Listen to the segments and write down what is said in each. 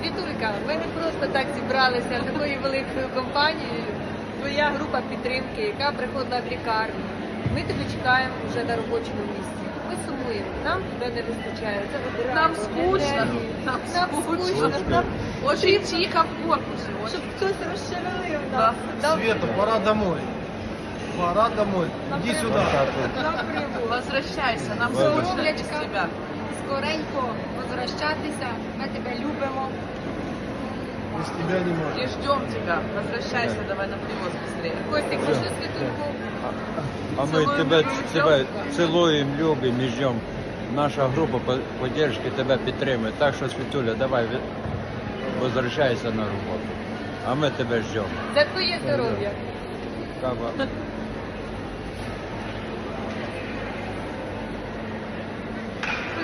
Світулька, ми не просто так зібралися такою великою компанією. Твоя група підтримки, яка приходила в лікарню. Ми тебе чекаємо вже на робочому місці. Ми сумуємо, нам тебе не вистачає. Це Нам скучно. Нам Нам скучно. скучно. Нам, Очень тихо в корпусе. щоб хтось розширив Да. нас. Дав- Света, пора домой. Пора домой. Иди сюда. Возвращайся, нам скучно без тебя. Скоренько возвращатися. Ми тебе любимо. Без тебя не И можем. ждем тебя. Возвращайся давай на привоз быстрее. Костик, можна світульку? А ми Цілуємо, тебе, любимо, тебе ждем. цілуємо, любимо і ждемо. Наша група по- поддержки тебе підтримує. Так що, Світуля, давай возвращайся на роботу. А ми тебе ждемо. За твоє здоров'я. Кава.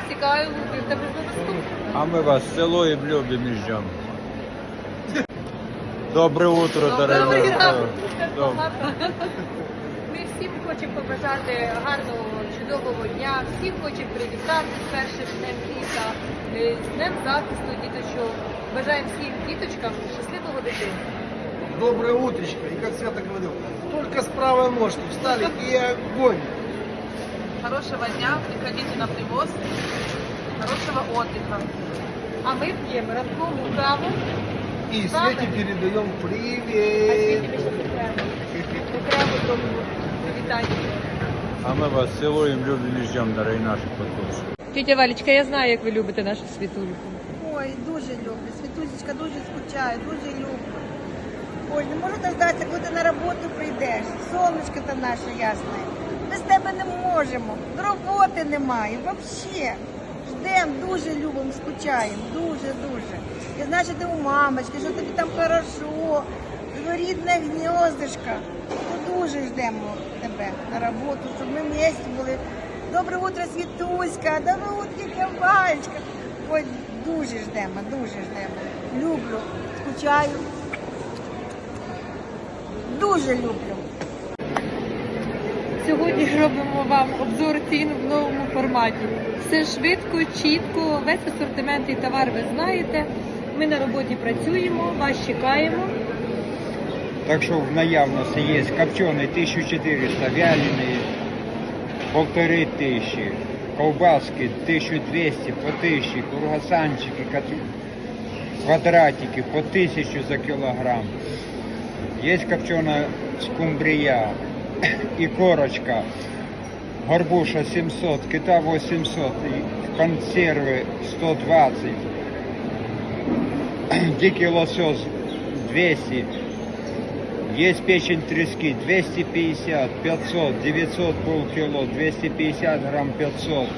Посікаю губи, в тебе зараз А ми вас любимо і ждемо. Добре утро, Добрий дорогі. ранок. Добре. Ми всім хочемо побажати гарного, чудового дня, всім хочемо привітати з першим днем літа, е, з днем захисту діточок. Бажаємо всім діточкам щасливого дитинства. Доброе утречко. И как Света говорил, только с правой ножки встали и огонь. Хорошего дня, приходите на привоз. Хорошего отдыха. А ми п'ємо ранкову каву. И? Свете передаем привет. А ми вас цілуємо, любимо і ждемо, дорогі наші підписники. Тетя Валечка, я знаю, як ви любите нашу світульку. Ой, дуже люблю. Світусечка дуже скучаю, дуже люблю. Ой, не можу дождатися, коли ти на роботу прийдеш. Сонечко там наше ясне. Без тебе не можемо. Роботи немає. Взагалі. Ждемо, дуже любимо, скучаємо. Дуже, дуже. Я знаю, що ти у мамочки, що тобі там хорошо. Рідне гніздишко. Ну, дуже ждемо тебе на роботу, щоб ми вместе були. Добре утро, Світуська, добре утро, тітя Валечка. Ой, дуже ждемо, дуже ждемо. Люблю, скучаю. Дуже люблю. Сьогодні робимо вам обзор цін в новому форматі. Все швидко, чітко, весь асортимент і товар ви знаєте. Ми на роботі працюємо, вас чекаємо. Так что в наявности есть копченый 1400, вяленый полторы тысячи, колбаски 1200 по 1000, круассанчики, кот- квадратики по 1000 за килограмм. Есть копченая скумбрия и корочка, горбуша 700, кита 800, и консервы 120, дикий лосось 200, есть печень трески 250, 500, 900 полкило, 250 грамм 500.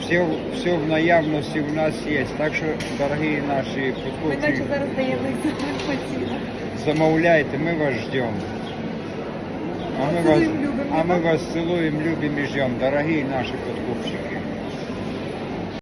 Все, все в наявности у нас есть. Так что, дорогие наши даємо замовляйте, мы вас ждем. А мы вас, а мы вас целуем, любим и ждем, дорогие наши подкупщики.